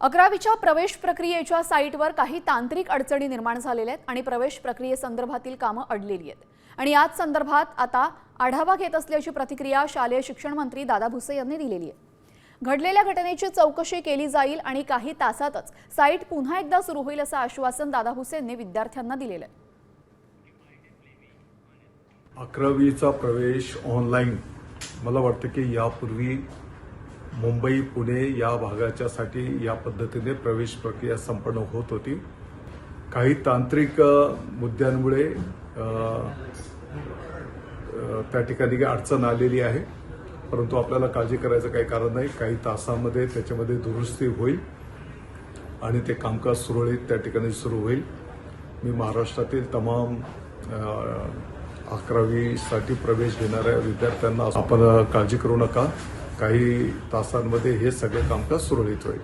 अकरावीच्या प्रवेश प्रक्रियेच्या साईटवर काही तांत्रिक अडचणी निर्माण झालेल्या आहेत आणि प्रवेश प्रक्रियेसंदर्भातील कामं अडलेली आहेत. आणि याच संदर्भात आता आढावा घेत असल्याची प्रतिक्रिया शालेय शिक्षण मंत्री दादा भुसे यांनी दिलेली आहे. घडलेल्या घटनेची चौकशी केली जाईल आणि काही तासातच साईट पुन्हा एकदा सुरू होईल असं आश्वासन दादा भुसेंनी विद्यार्थ्यांना दिलेलं आहे. अकरावीचा प्रवेश ऑनलाईन मला वाटतं की यापूर्वी मुंबई पुणे या भागाच्यासाठी या पद्धतीने प्रवेश प्रक्रिया संपन्न होत होती. काही तांत्रिक मुद्द्यांमुळे त्या ठिकाणी काही अडचण आलेली आहे. परंतु आपल्याला काळजी करायचं काही कारण नाही. काही तासामध्ये त्याच्यामध्ये दुरुस्ती होईल आणि ते कामकाज सुरळीत त्या ठिकाणी सुरू होईल. मी महाराष्ट्रातील तमाम अकरावीसाठी प्रवेश घेणाऱ्या विद्यार्थ्यांना आपण काळजी करू नका. काही तासांमध्ये हे सगळे कामकाज सुरळीत होईल.